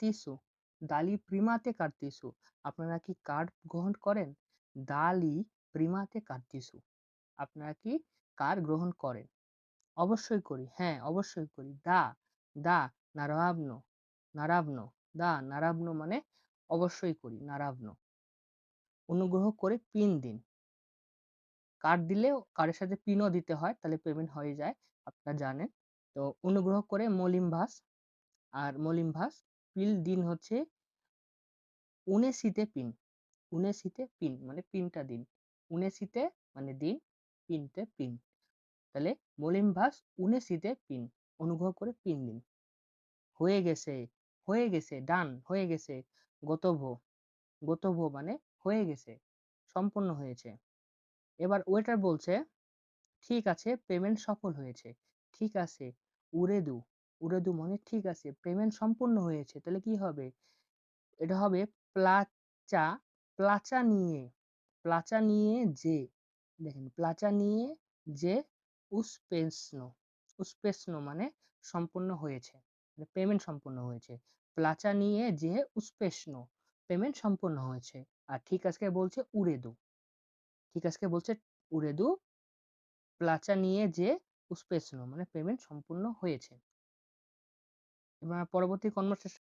কার্তিসু দালি প্রিমাতে কার্তিসু আপনারা কি কার্ড গ্রহণ করেন? দালি প্রিমাতে কার্তিসু আপনারা কি কার গ্রহণ করেন? অবশ্যই করি হ্যাঁ অবশ্যই করি। দা দা নারাবনো নারাবনো দা নারাবনো মানে অবশ্যই করি নারাবনো অনুগ্রহ করে পিন দিন। কার্ড দিলেও কার্ডের সাথে পিনও দিতে হয়, তাহলে পেমেন্ট হয়ে যায়, আপনারা জানেন। তো অনুগ্রহ করে মলিমভাস আর মলিমভাস পিল দিন হচ্ছে উনেসিতে পিন উনেসিতে পিন মানে পিনটা দিন। উনেসিতে মানে দিন, পিনতে পিন। তাহলে মলিমভাস উনেসিতে পিন, অনুগ্রহ করে পিন দিন। হয়ে গেছে হয়ে গেছে, ডান, হয়ে গেছে গতভ গতভ মানে হয়ে গেছে সম্পূর্ণ হয়েছে। এবার ওয়েটার বলছে, ঠিক আছে, পেমেন্ট সফল হয়েছে, ঠিক আছে, উড়ে উরেদু উরেদু মানে ঠিক আছে পেমেন্ট সম্পূর্ণ হয়েছে, তাহলে কি হবে? এটা হবে প্লাচা প্লাচা নিয়ে প্লাচা নিয়ে যে, দেখেন, প্লাচা নিয়ে যে উসপেষ্ণ উসপেষ্ণ মানে সম্পূর্ণ হয়েছে মানে পেমেন্ট সম্পূর্ণ হয়েছে, প্লাচা নিয়ে যে উসপেষ্ণ পেমেন্ট সম্পূর্ণ হয়েছে, আর ঠিক আজকে বলছে উরেদু ঠিক আজকে বলছে উরেদু প্লাচা নিয়ে যে উসপেষ্ণ মানে পেমেন্ট সম্পূর্ণ হয়েছে। পরবর্তী কনভারসেশন